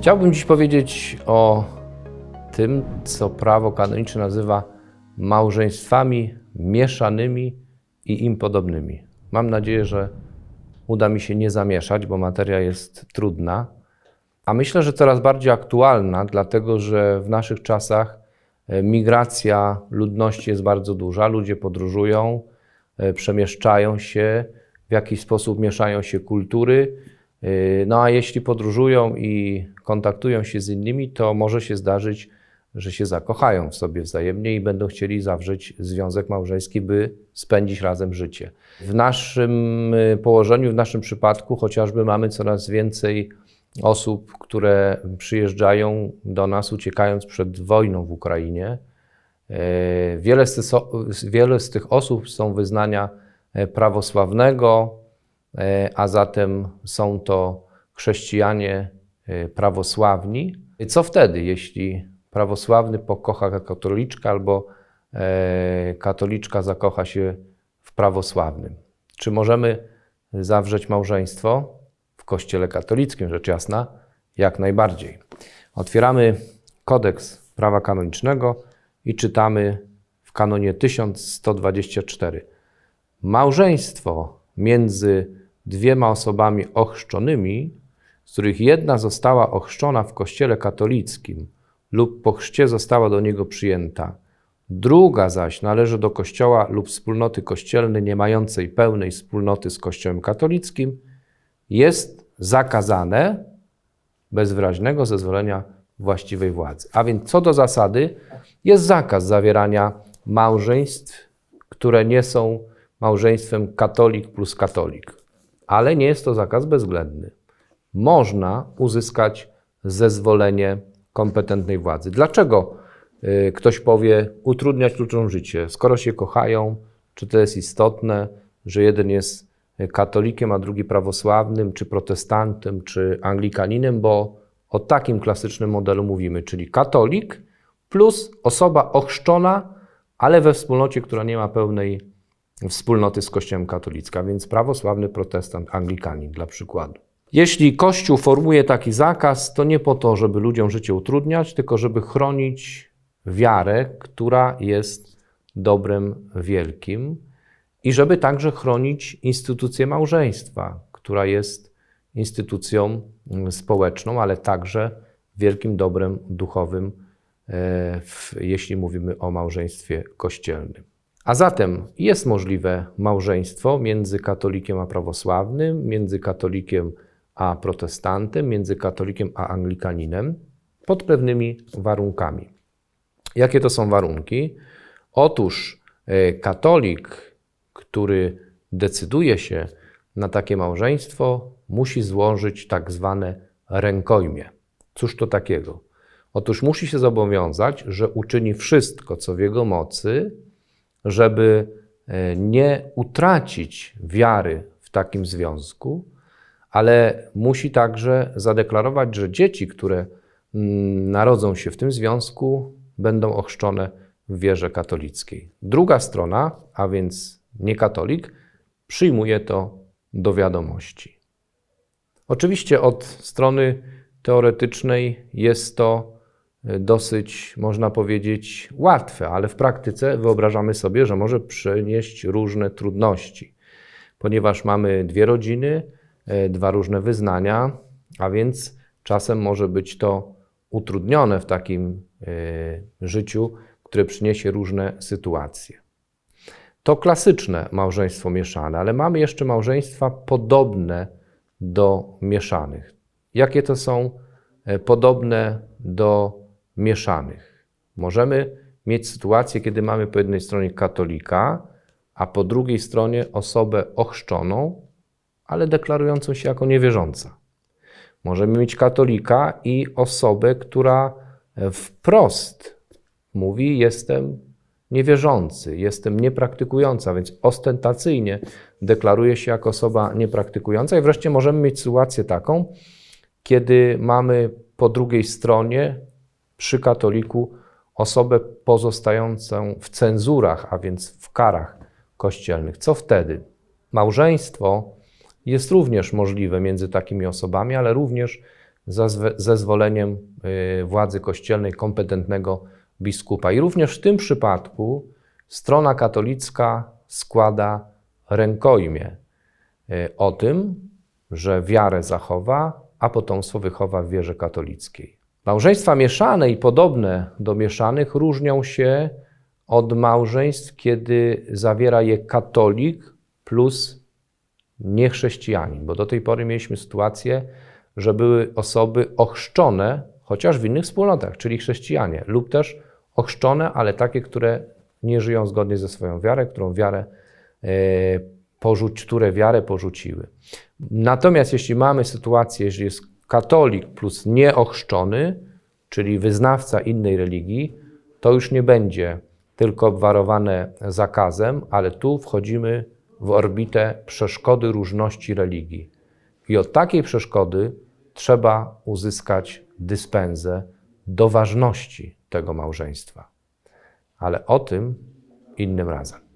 Chciałbym dziś powiedzieć o tym, co prawo kanoniczne nazywa małżeństwami mieszanymi i im podobnymi. Mam nadzieję, że uda mi się nie zamieszać, bo materia jest trudna, a myślę, że coraz bardziej aktualna, dlatego że w naszych czasach e, migracja ludności jest bardzo duża, ludzie podróżują, e, przemieszczają się, w jakiś sposób mieszają się kultury. E, No a jeśli podróżują i kontaktują się z innymi, to może się zdarzyć, że się zakochają w sobie wzajemnie i będą chcieli zawrzeć związek małżeński, by spędzić razem życie. W naszym y, położeniu, w naszym przypadku chociażby mamy coraz więcej osób, które przyjeżdżają do nas uciekając przed wojną w Ukrainie. E, Wiele z, wiele z tych osób są wyznania e, prawosławnego, a zatem są to chrześcijanie e, prawosławni. Co wtedy, jeśli prawosławny pokocha katoliczkę albo e, katoliczka zakocha się w prawosławnym? Czy możemy zawrzeć małżeństwo w kościele katolickim, rzecz jasna? Jak najbardziej. Otwieramy kodeks prawa kanonicznego i czytamy w kanonie 1124. Małżeństwo między dwiema osobami ochrzczonymi, z których jedna została ochrzczona w kościele katolickim lub po chrzcie została do niego przyjęta, druga zaś należy do kościoła lub wspólnoty kościelnej nie mającej pełnej wspólnoty z kościołem katolickim, jest zakazane bez wyraźnego zezwolenia właściwej władzy. A więc co do zasady, jest zakaz zawierania małżeństw, które nie są małżeństwem katolik plus katolik. Ale nie jest to zakaz bezwzględny. Można uzyskać zezwolenie kompetentnej władzy. Dlaczego y, ktoś powie utrudniać ludziom życie? Skoro się kochają, czy to jest istotne, że jeden jest katolikiem, a drugi prawosławnym, czy protestantem, czy anglikaninem, bo o takim klasycznym modelu mówimy, czyli katolik plus osoba ochrzczona, ale we wspólnocie, która nie ma pełnej wspólnoty z Kościołem katolickim, więc prawosławny protestant, anglikanin dla przykładu. Jeśli Kościół formuje taki zakaz, to nie po to, żeby ludziom życie utrudniać, tylko żeby chronić wiarę, która jest dobrem wielkim i żeby także chronić instytucję małżeństwa, która jest instytucją mm, społeczną, ale także wielkim dobrem duchowym, e, jeśli mówimy o małżeństwie kościelnym. A zatem jest możliwe małżeństwo między katolikiem a prawosławnym, między katolikiem a protestantem, między katolikiem a anglikaninem pod pewnymi warunkami. Jakie to są warunki? Otóż e, katolik, który decyduje się na takie małżeństwo, musi złożyć tak zwane rękojmie. Cóż to takiego? Otóż musi się zobowiązać, że uczyni wszystko, co w jego mocy, żeby e, nie utracić wiary w takim związku, ale musi także zadeklarować, że dzieci, które mm, narodzą się w tym związku, będą ochrzczone w wierze katolickiej. Druga strona, a więc nie katolik, przyjmuje to do wiadomości. Oczywiście od strony teoretycznej jest to dosyć, można powiedzieć, łatwe, ale w praktyce wyobrażamy sobie, że może przynieść różne trudności, ponieważ mamy dwie rodziny, e, dwa różne wyznania, a więc czasem może być to utrudnione w takim e, życiu, które przyniesie różne sytuacje. To klasyczne małżeństwo mieszane, ale mamy jeszcze małżeństwa podobne do mieszanych. Jakie to są e, podobne do mieszanych? Możemy mieć sytuację, kiedy mamy po jednej stronie katolika, a po drugiej stronie osobę ochrzczoną, ale deklarującą się jako niewierząca. Możemy mieć katolika i osobę, która wprost mówi: Jestem niewierzący, jestem niepraktykująca, więc ostentacyjnie deklaruje się jako osoba niepraktykująca. I wreszcie możemy mieć sytuację taką, kiedy mamy po drugiej stronie przy katoliku osobę pozostającą w cenzurach, a więc w karach kościelnych. Co wtedy? Małżeństwo jest również możliwe między takimi osobami, ale również za zezwoleniem y, władzy kościelnej, kompetentnego biskupa. I również w tym przypadku strona katolicka składa rękojmie y, o tym, że wiarę zachowa, a potomstwo wychowa w wierze katolickiej. Małżeństwa mieszane i podobne do mieszanych różnią się od małżeństw, kiedy zawiera je katolik plus niechrześcijanin, bo do tej pory mieliśmy sytuację, że były osoby ochrzczone, chociaż w innych wspólnotach, czyli chrześcijanie, lub też ochrzczone, ale takie, które nie żyją zgodnie ze swoją wiarą, którą wiarę e, porzuć, które wiarę porzuciły. Natomiast jeśli mamy sytuację, że jest katolik plus nieochrzczony, czyli wyznawca innej religii, to już nie będzie tylko obwarowane zakazem, ale tu wchodzimy w orbitę przeszkody różności religii. I od takiej przeszkody trzeba uzyskać dyspensę do ważności tego małżeństwa. Ale o tym innym razem.